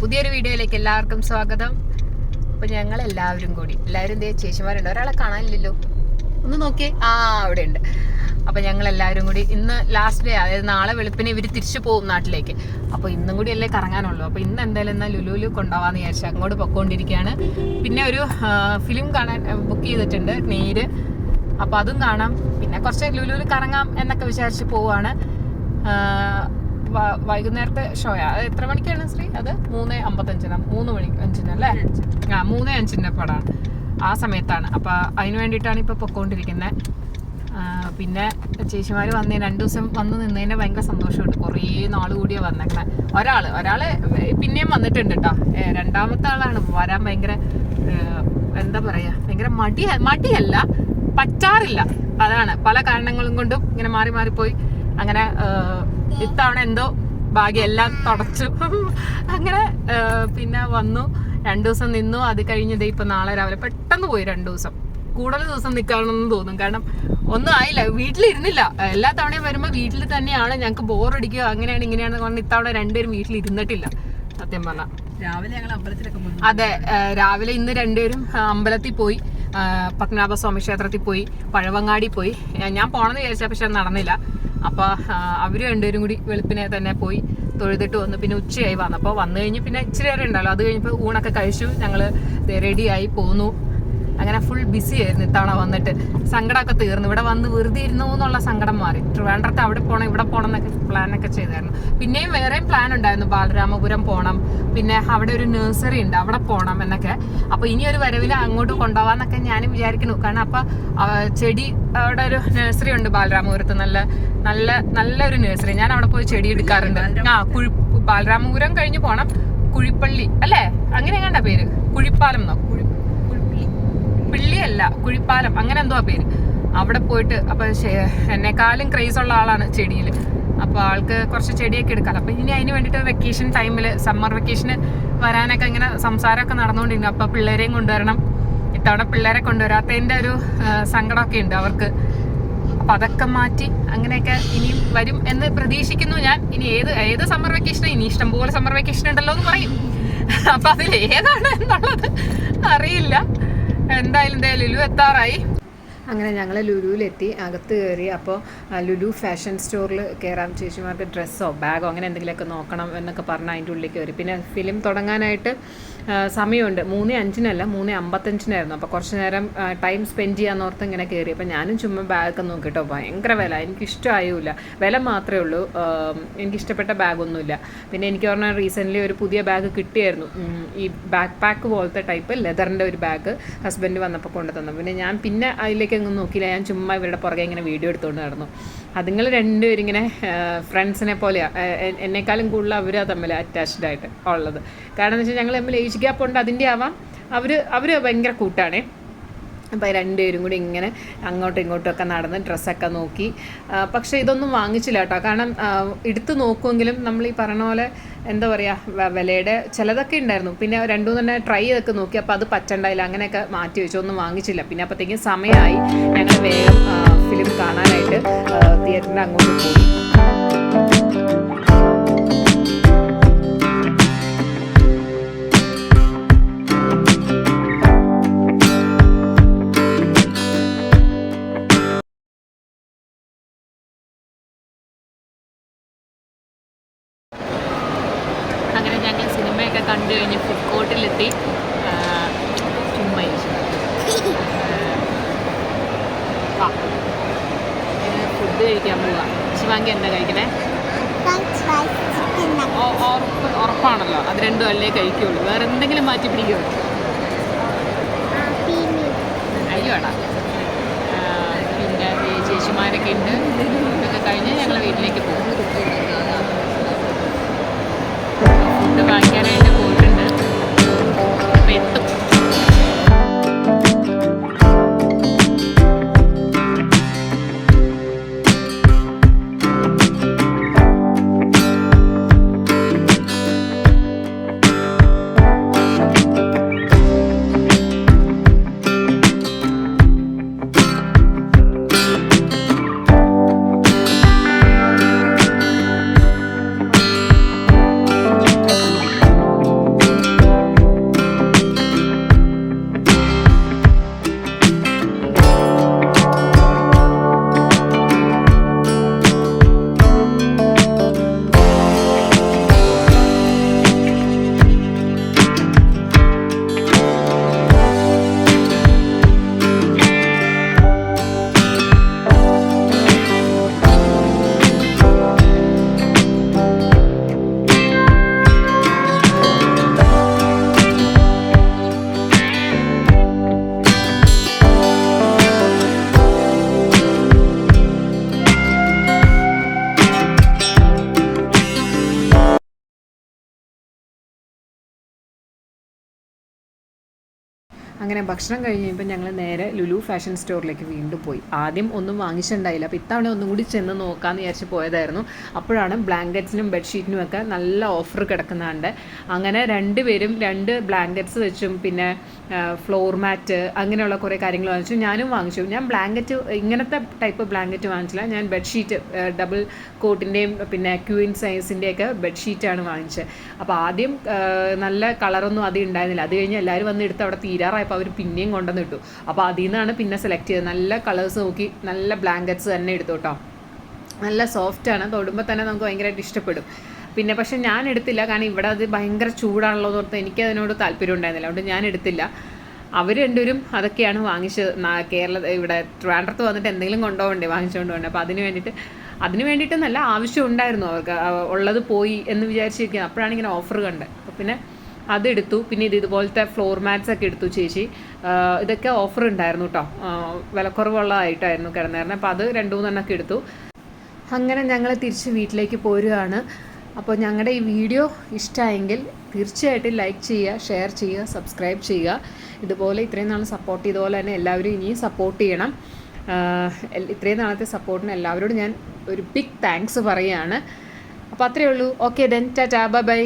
പുതിയൊരു വീഡിയോയിലേക്ക് എല്ലാവർക്കും സ്വാഗതം. അപ്പൊ ഞങ്ങൾ എല്ലാവരും കൂടി എല്ലാവരും ദേ ചേച്ചിമാരുണ്ട്. ഒരാളെ കാണാനില്ലല്ലോ. ഒന്ന് നോക്കിയേ. ആ അവിടെ ഉണ്ട് അപ്പൊ ഞങ്ങൾ എല്ലാവരും കൂടി ഇന്ന് ലാസ്റ്റ് ഡേ അതായത് നാളെ വെളുപ്പിന് ഇവർ തിരിച്ചു പോകും നാട്ടിലേക്ക്. അപ്പൊ ഇന്നും കൂടി അല്ലേ കറങ്ങാനുള്ളൂ. അപ്പൊ ഇന്ന് എന്തായാലും എന്നാൽ ലുലുലു കൊണ്ടുപോകാന്ന് വിചാരിച്ചു അങ്ങോട്ട് പൊക്കോണ്ടിരിക്കുകയാണ്. പിന്നെ ഒരു ഫിലിം കാണാൻ ബുക്ക് ചെയ്തിട്ടുണ്ട് നേര്. അപ്പൊ അതും കാണാം. പിന്നെ കുറച്ച് ലുലുലു കറങ്ങാം എന്നൊക്കെ വിചാരിച്ച് പോവാണ്. വൈകുന്നേരത്തെ ഷോയാ അത് എത്ര മണിക്കാണ് ശ്രീ അത്? മൂന്ന് അമ്പത്തഞ്ചിന്? മൂന്ന് മണി അഞ്ചിന് അല്ലേ ആ മൂന്ന് അഞ്ചിന്റെ പടമാണ് ആ സമയത്താണ്. അപ്പൊ അതിന് വേണ്ടിയിട്ടാണ് ഇപ്പൊ പൊക്കോണ്ടിരിക്കുന്നത് പിന്നെ ചേച്ചിമാർ വന്ന് രണ്ടു ദിവസം വന്ന് നിന്നതിന് ഭയങ്കര സന്തോഷമുണ്ട്. കുറേ നാൾ കൂടിയാണ് വന്നേക്കണേ ഒരാൾ ഒരാൾ പിന്നെയും വന്നിട്ടുണ്ട് കേട്ടോ രണ്ടാമത്തെ ആളാണ്. വരാൻ ഭയങ്കര എന്താ പറയാ? ഭയങ്കര മടി മടിയല്ല പറ്റാറില്ല. അതാണ്. പല കാരണങ്ങളും കൊണ്ടും ഇങ്ങനെ മാറി മാറിപ്പോയി അങ്ങനെ ഇത്തവണ എന്തോ ഭാഗ്യം എല്ലാം തുടച്ചു. അങ്ങനെ പിന്നെ വന്നു. രണ്ടു ദിവസം നിന്നു. അത് കഴിഞ്ഞത് ഇപ്പൊ നാളെ രാവിലെ പെട്ടെന്ന് പോയി രണ്ടു ദിവസം. കൂടുതൽ ദിവസം നിൽക്കണമെന്ന് തോന്നും. കാരണം ഒന്നും ആയില്ല. വീട്ടിലിരുന്നില്ല. എല്ലാ തവണയും വരുമ്പോൾ വീട്ടിൽ തന്നെയാണ് ഞങ്ങൾക്ക് ബോറടിക്കുക അങ്ങനെയാണ് ഇങ്ങനെയാണ് പറഞ്ഞ് ഇത്തവണ രണ്ടുപേരും വീട്ടിൽ ഇരുന്നിട്ടില്ല സത്യം പറഞ്ഞാൽ രാവിലെ ഞങ്ങൾ അമ്പലത്തിലൊക്കെ പോയി. അതെ രാവിലെ ഇന്ന് രണ്ടുപേരും അമ്പലത്തിൽ പോയി. പത്മനാഭസ്വാമി പത്മനാഭ സ്വാമി ക്ഷേത്രത്തിൽ പോയി. പഴവങ്ങാടി പോയി. ഞാൻ പോണെന്ന് വിചാരിച്ച പക്ഷെ നടന്നില്ല. അപ്പൊ അവർ രണ്ടുപേരും കൂടി വെളുപ്പിനെ തന്നെ പോയി തൊഴുതിട്ട് വന്നു. പിന്നെ ഉച്ചയായി വന്നു അപ്പോൾ വന്നു കഴിഞ്ഞ് പിന്നെ ഇച്ചിരി നേരം ഉണ്ടല്ലോ. അത് കഴിഞ്ഞപ്പോൾ ഊണൊക്കെ കഴിച്ചു. ഞങ്ങൾ റെഡിയായി പോന്നു. അങ്ങനെ ഫുൾ ബിസി ആയിരുന്നു ഇത്തവണ വന്നിട്ട്. സങ്കടമൊക്കെ തീർന്നു. ഇവിടെ വന്ന് വെറുതെ ഇരുന്നു എന്നുള്ള സങ്കടം മാറി. ട്രിവാൻഡ്രത്ത് അവിടെ പോകണം ഇവിടെ പോകണം എന്നൊക്കെ പ്ലാനൊക്കെ ചെയ്തായിരുന്നു. പിന്നെയും വേറെയും പ്ലാൻ ഉണ്ടായിരുന്നു. ബാലരാമപുരം പോകണം പിന്നെ അവിടെ ഒരു നഴ്സറി ഉണ്ട്. അവിടെ പോകണം എന്നൊക്കെ. അപ്പോൾ ഇനി ഒരു വരവിൽ അങ്ങോട്ട് കൊണ്ടുപോകാമെന്നൊക്കെ ഞാനും വിചാരിക്കുന്നു. കാരണം അപ്പോൾ ചെടി അവിടെ ഒരു നഴ്സറി ഉണ്ട് ബാലരാമപുരത്ത്. നല്ല നല്ല നല്ലൊരു നഴ്സറി ഞാൻ അവിടെ പോയി ചെടി എടുക്കാറുണ്ട്. ആ കുഴി ബാലരാമപുരം കഴിഞ്ഞ് പോകണം കുഴിപ്പള്ളി. അല്ലേ? അങ്ങനെ എങ്ങാണ്ടാ പേര്? കുഴിപ്പാലം എന്നോ? കുഴി പിള്ളിയല്ല കുഴിപ്പാലം അങ്ങനെ എന്തോ പേര്. അവിടെ പോയിട്ട് അപ്പൊ എന്നെക്കാളും ക്രേസ് ഉള്ള ആളാണ് ചെടിയിൽ അപ്പൊ ആൾക്ക് കുറച്ച് ചെടിയൊക്കെ എടുക്കാം അപ്പൊ ഇനി അതിന് വേണ്ടിയിട്ട് വെക്കേഷൻ ടൈമിൽ സമ്മർ വെക്കേഷന് വരാനൊക്കെ ഇങ്ങനെ സംസാരമൊക്കെ നടന്നുകൊണ്ടിരുന്നു. അപ്പൊ പിള്ളേരെയും കൊണ്ടുവരണം. ഇത്തവണ പിള്ളേരെ കൊണ്ടുവരാത്തതിന്റെ ഒരു സങ്കടമൊക്കെ ഉണ്ട് അവർക്ക്. അപ്പൊ അതൊക്കെ മാറ്റി അങ്ങനെയൊക്കെ ഇനിയും വരും എന്ന് പ്രതീക്ഷിക്കുന്നു ഞാൻ. ഇനി ഏത് ഏത് സമ്മർ വെക്കേഷൻ ഇനി ഇഷ്ടംപോലെ സമ്മർ വെക്കേഷൻ ഉണ്ടല്ലോ എന്ന് പറയും. അപ്പൊ അതിൽ ഏതാണ് എന്നുള്ളത് അറിയില്ല. എന്തായാലും ലുലു എത്താറായി. അങ്ങനെ ഞങ്ങൾ ലുലുവിലെത്തി അകത്ത് കയറി. അപ്പോൾ ലുലു ഫാഷൻ സ്റ്റോറിൽ കയറാം ചേച്ചിമാർക്ക് ഡ്രസ്സോ ബാഗോ അങ്ങനെ എന്തെങ്കിലുമൊക്കെ നോക്കണം എന്നൊക്കെ പറഞ്ഞ് അതിന്റെ ഉള്ളിൽ കയറി. പിന്നെ ഫിലിം തുടങ്ങാനായിട്ട് സമയമുണ്ട്. മൂന്ന് അഞ്ചിനല്ല മൂന്ന് അമ്പത്തഞ്ചിനായിരുന്നു. അപ്പോൾ കുറച്ച് നേരം ടൈം സ്പെൻഡ് ചെയ്യാന്ന് ഓർത്ത് ഇങ്ങനെ കയറി അപ്പോൾ ഞാനും ചുമ്മാ ബാഗൊക്കെ നോക്കിട്ടോ. ഭയങ്കര വില. എനിക്കിഷ്ടമായില്ല വില മാത്രമേ ഉള്ളൂ. എനിക്കിഷ്ടപ്പെട്ട ബാഗൊന്നുമില്ല പിന്നെ എനിക്ക് പറഞ്ഞാൽ റീസെന്റ്ലി ഒരു പുതിയ ബാഗ് കിട്ടിയായിരുന്നു. ഈ ബാക്ക് പാക്ക് പോലത്തെ ടൈപ്പ് ലെതറിന്റെ ഒരു ബാഗ് ഹസ്ബൻഡ് വന്നപ്പോൾ കൊണ്ടു തന്നു പിന്നെ ഞാൻ പിന്നെ അതിലേക്ക് അങ്ങ് നോക്കിയില്ല. ഞാൻ ചുമ്മാ ഇവരുടെ പുറകെ ഇങ്ങനെ വീഡിയോ എടുത്തുകൊണ്ട് നടന്നു. അതുങ്ങൾ രണ്ടുപേരും ഇങ്ങനെ ഫ്രണ്ട്സിനെ പോലെയാണ് എന്നെക്കാളും കൂടുതൽ അവരാ തമ്മിൽ അറ്റാച്ച്ഡ് ആയിട്ട് ഉള്ളത്. കാരണം എന്ന് വെച്ചാൽ ഞങ്ങൾ തമ്മിൽ ഏജ് ഗ്യാപ്പ് ഉണ്ട് അതിന്റെ ആവാം. അവർ അവർ ഭയങ്കര കൂട്ടാണേ. അപ്പോൾ രണ്ടുപേരും കൂടി ഇങ്ങനെ അങ്ങോട്ടും ഇങ്ങോട്ടും ഒക്കെ നടന്ന് ഡ്രസ്സൊക്കെ നോക്കി. പക്ഷേ ഇതൊന്നും വാങ്ങിച്ചില്ല കേട്ടോ. കാരണം എടുത്ത് നോക്കുമെങ്കിലും നമ്മൾ ഈ പറഞ്ഞ പോലെ എന്താ പറയുക വിലയുടെ ചിലതൊക്കെ ഉണ്ടായിരുന്നു. പിന്നെ രണ്ടു തന്നെ ട്രൈ ചെയ്തൊക്കെ നോക്കി. അപ്പോൾ അത് പറ്റണ്ടായില്ല. അങ്ങനെയൊക്കെ മാറ്റി വെച്ചു. ഒന്നും വാങ്ങിച്ചില്ല. പിന്നെ അപ്പോഴത്തേക്കും സമയമായി ഞങ്ങൾ വേഗം ഫിലിം കാണാനായിട്ട് തിയേറ്ററിന്റെ അങ്ങോട്ട് പോയി. കണ്ടു കഴിഞ്ഞ് ഫുഡ് കോർട്ടിലെത്തി ചുമ്മാ ഫുഡ് കഴിക്കാൻ പോവാ. ശിവാങ്കി എന്താ കഴിക്കണേ? ഉറപ്പ് ഉറപ്പാണല്ലോ. അത് രണ്ടും അല്ലേ കഴിക്കുള്ളൂ. വേറെ എന്തെങ്കിലും മാറ്റി പിടിക്കുമോ അയ്യോടാ പിന്നെ ചേച്ചിമാരൊക്കെ ഉണ്ട്. ഇതൊക്കെ കഴിഞ്ഞ് ഞങ്ങൾ വീട്ടിലേക്ക് പോകും. ഫുഡ് വാങ്ങിക്കാനായിട്ട് അങ്ങനെ ഭക്ഷണം കഴിഞ്ഞ് കഴിയുമ്പോൾ ഞങ്ങൾ നേരെ ലുലു ഫാഷൻ സ്റ്റോറിലേക്ക് വീണ്ടും പോയി. ആദ്യം ഒന്നും വാങ്ങിച്ചിട്ടുണ്ടായില്ല. അപ്പോൾ ഇത്തവണ ഒന്നും കൂടി ചെന്ന് നോക്കാമെന്ന് വിചാരിച്ച് പോയതായിരുന്നു. അപ്പോഴാണ് ബ്ലാങ്കറ്റ്സിനും ബെഡ്ഷീറ്റിനും ഒക്കെ നല്ല ഓഫർ കിടക്കുന്നുണ്ട്. അങ്ങനെ രണ്ടുപേരും രണ്ട് ബ്ലാങ്കറ്റ്സ് വെച്ചും പിന്നെ ഫ്ലോർ മാറ്റ് അങ്ങനെയുള്ള കുറേ കാര്യങ്ങൾ വാങ്ങിച്ചു. ഞാനും വാങ്ങിച്ചു. ഞാൻ ബ്ലാങ്കറ്റ് ഇങ്ങനത്തെ ടൈപ്പ് ബ്ലാങ്കറ്റ് വാങ്ങിച്ചില്ല. ഞാൻ ബെഡ്ഷീറ്റ് ഡബിൾ കോട്ടിന്റെയും പിന്നെ ക്യൂൻ സൈസിന്റെയൊക്കെ ബെഡ്ഷീറ്റാണ് വാങ്ങിച്ചത്. അപ്പോൾ ആദ്യം നല്ല കളറൊന്നും അത് ഉണ്ടായിരുന്നില്ല. അത് കഴിഞ്ഞ് എല്ലാവരും വന്ന് എടുത്ത് അവിടെ തീരാറായപ്പോൾ അവർ പിന്നെയും കൊണ്ടുവന്ന് ഇട്ടു. അപ്പോൾ അതിൽ നിന്നാണ് പിന്നെ സെലക്ട് ചെയ്തത്. നല്ല കളേഴ്സ് നോക്കി നല്ല ബ്ലാങ്കറ്റ്സ് തന്നെ എടുത്തു കേട്ടോ നല്ല ആണ്. തൊടുമ്പോൾ തന്നെ നമുക്ക് ഭയങ്കരമായിട്ട് ഇഷ്ടപ്പെടും. പിന്നെ പക്ഷെ ഞാൻ എടുത്തില്ല. കാരണം ഇവിടെ അത് ഭയങ്കര ചൂടാണല്ലോ എന്ന് ഓർത്ത് എനിക്ക് അതിനോട് താല്പര്യം ഉണ്ടായിരുന്നില്ല. അതുകൊണ്ട് ഞാൻ എടുത്തില്ല. അവർ രണ്ടുപേരും അതൊക്കെയാണ് വാങ്ങിച്ചത് കേരള ഇവിടെ ട്രിവാൻഡ്രത്ത് വന്നിട്ട് എന്തെങ്കിലും കൊണ്ടുപോകണ്ടേ? വാങ്ങിച്ചുകൊണ്ട് പോകണ്ടേ? അപ്പോൾ അതിന് വേണ്ടിയിട്ട് അതിന് വേണ്ടിയിട്ട് നല്ല ആവശ്യം ഉണ്ടായിരുന്നു അവർക്ക്. ഉള്ളത് പോയി എന്ന് വിചാരിച്ചിരിക്കുന്നത് അപ്പോഴാണ് ഇങ്ങനെ ഓഫർ കണ്ടത്. അപ്പോൾ പിന്നെ അതെടുത്തു. പിന്നെ ഇത് ഇതുപോലത്തെ ഫ്ലോർ മാറ്റ്സ് ഒക്കെ എടുത്തു ചേച്ചി. ഇതൊക്കെ ഓഫർ ഉണ്ടായിരുന്നു കേട്ടോ വിലക്കുറവുള്ളതായിട്ടായിരുന്നു കിടന്നായിരുന്നത് അപ്പോൾ അത് രണ്ട് മൂന്നെണ്ണമൊക്കെ എടുത്തു. അങ്ങനെ ഞങ്ങൾ തിരിച്ച് വീട്ടിലേക്ക് പോരുകയാണ്. അപ്പോൾ ഞങ്ങളുടെ ഈ വീഡിയോ ഇഷ്ടമായെങ്കിൽ തീർച്ചയായിട്ടും ലൈക്ക് ചെയ്യുക ഷെയർ ചെയ്യുക സബ്സ്ക്രൈബ് ചെയ്യുക. ഇതുപോലെ ഇത്രയും നാൾ സപ്പോർട്ട് ചെയ്തതുപോലെ തന്നെ എല്ലാവരും ഇനിയും സപ്പോർട്ട് ചെയ്യണം. ഇത്രയും നാളത്തെ സപ്പോർട്ടിന് എല്ലാവരോടും ഞാൻ ഒരു ബിഗ് താങ്ക്സ് പറയുകയാണ്. അപ്പോൾ അത്രയേ ഉള്ളൂ. Okay then tata bye bye